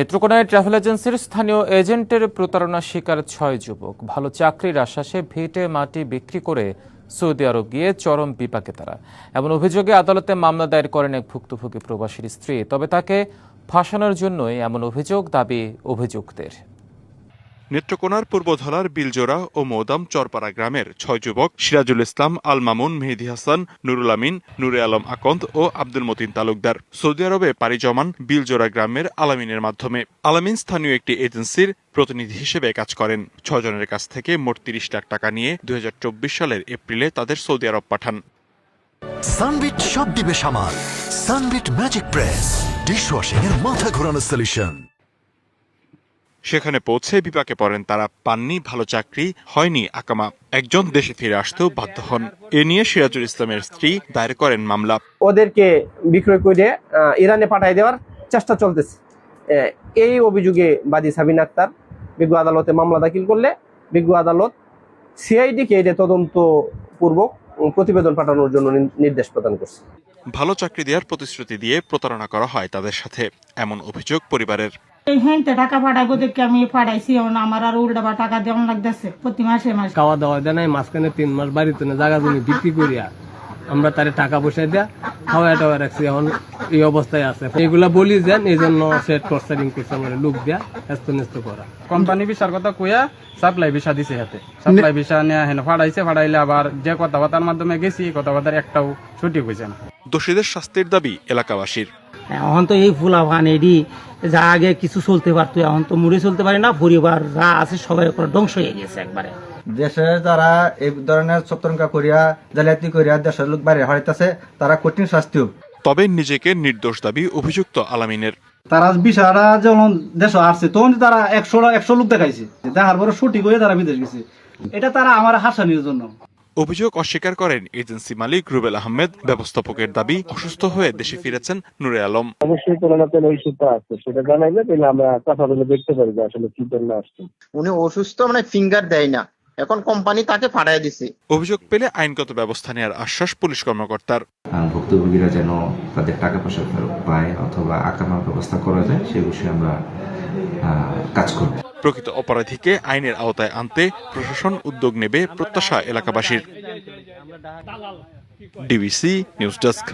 নেত্রকোনায় travel এজেন্সির স্থানীয় এজেন্টের প্রতারণা শিকার ছয় যুবক। ভালো চাকরির আশ্বাসে ভিটে মাটি বিক্রি করে সৌদি আরব গিয়ে চরম বিপাকে তারা। এমন অভিযোগে আদালতে মামলা দায়ের করেন এক ভুক্তভোগী প্রবাসীর স্ত্রী, তবে তাকে ফাঁসানোর জন্যই এমন অভিযোগ দাবি অভিযুক্তের। নেত্রকোনার পূর্বধলার বিলজোড়া ও মৌদাম চরপাড়া গ্রামের ছয় যুবক সিরাজুল ইসলাম আল মামুন মেহেদি হাসান, নুরুল আমিন, নুরে আলম আকন্দ ও আব্দুল মতিন তালুকদার। সৌদি আরবে পাড়ি জমান বিলজোড়া গ্রামের আলামিনের মাধ্যমে। আলামিন স্থানীয় একটি এজেন্সির প্রতিনিধি হিসেবে কাজ করেন। ছজনের কাছ থেকে মোট তিরিশ লাখ টাকা নিয়ে দু হাজার চব্বিশ সালের এপ্রিলে তাদের সৌদি আরব পাঠান। সানবিট সব দিবে সামাল। Sunbit magic press. ডিশওয়াশিং এর মাথা ঘোরানো সলিউশন সেখানে পৌঁছে বিপাকে পড়েন তারা পাননি ভালো চাকরি হয়নি আকামা একজন দেশে ফিরে আসতেও বাধ্য হন। এ নিয়ে সিরাজুল ইসলামের স্ত্রী দায়ের করেন মামলা। ওদেরকে বিক্রয় করে ইরানে পাঠিয়ে দেওয়ার চেষ্টা চলতেছে। এই অভিযোগে বাদী সাবিন আক্তার বিজ্ঞ আদালতে মামলা দাখিল করলে বিজ্ঞ আদালত সিআইডিকে এটা তদন্ত পূর্বক প্রতিবেদন পাঠানোর জন্য নির- নির্দেশ প্রদান করছে। ভালো চাকরি দেওয়ার প্রতিশ্রুতি দিয়ে প্রতারণা করা হয় তাদের সাথে এমন অভিযোগ পরিবারের। এই হেনতে টাকা পাঠাইবো দেখে আমি পাঠাইছি আমার আর উল্টা বা টাকা দেওয়া লাগতেছে। প্রতি মাসে মাসে। খাওয়া দাওয়া দেয় নাই মাঝখানে তিন মাস বাড়িতে না জায়গা জমি বিক্রি করিয়া আমরা তারে টাকা পয়সা দিয়া খাওয়া টাওয়া রাখছি এখন এই অবস্থায় আছে। এগুলা বলি যান এই জন্য সে টর্চারিং করছে আমার লোক দিয়া ব্যস্ত ন্যস্ত করা। কোম্পানি ভিসার কথা কইয়া সাপ্লাই ভিসা দিছে হাতে। সাপ্লাই ভিসা নিয়ে হেন ফাড়াইছে ফাড়াইলে আবার যে কথাবার্তার মাধ্যমে গেছি এই কথাবার্তার একটাও ছুটি হয়েছে না। দোষীদের শাস্তির দাবি এলাকাবাসীর। এখন তো এই ফুলা ভান এডি যা আগে কিছু চলতে পারতো এখন তো মুড়ে চলতে পারে না পরিবার যা আছে সবাই ধ্বংস হয়ে গেছে একবারে। দেশের যারা এই ধরনের করিয়া জালিয়াতি করিয়া দেশের লোক বাইরে হারাইতেছে তারা কঠিন শাস্তি হোক তবে নিজেকে নির্দোষ দাবি অভিযুক্ত আলামিনের। তারা বিষয়টা যখন দেশ আসছে তখন তারা একশো একশো লোক দেখাইছে। দেখার পরে সঠিক হয়ে তারা বিদেশ গেছে। এটা তারা আমার হাসানির জন্য। অভিযোগ অস্বীকার করেন এজেন্সি মালিক রুবেল আহমেদ। ব্যবস্থাপকের দাবি অসুস্থ হয়ে দেশে ফিরেছেন নুরে আলম। অবশ্যই কোনো না কোনো ইস্যুটা আছে সেটা জানাইলে তাহলে আমরা কথা বলে দেখতে পারি যে আসলে কি জন্য আসছে উনি অসুস্থ মানে ফিঙ্গার দেয় না। এখন কোম্পানি তাকে ফাটাই দিছে। অভিযোগ পেলে আইনগত ব্যবস্থা নেওয়ার আশ্বাস পুলিশ কর্মকর্তার। ভুক্তভোগীরা যেন তাদের টাকা পয়সা ফেরত পায় অথবা আকামার ব্যবস্থা করা যায় সে বিষয়ে আমরা কাজ করব। প্রকৃত অপরাধীকে আইনের আওতায় আনতে প্রশাসন উদ্যোগ নেবে প্রত্যাশা এলাকাবাসীর। DBC news desk.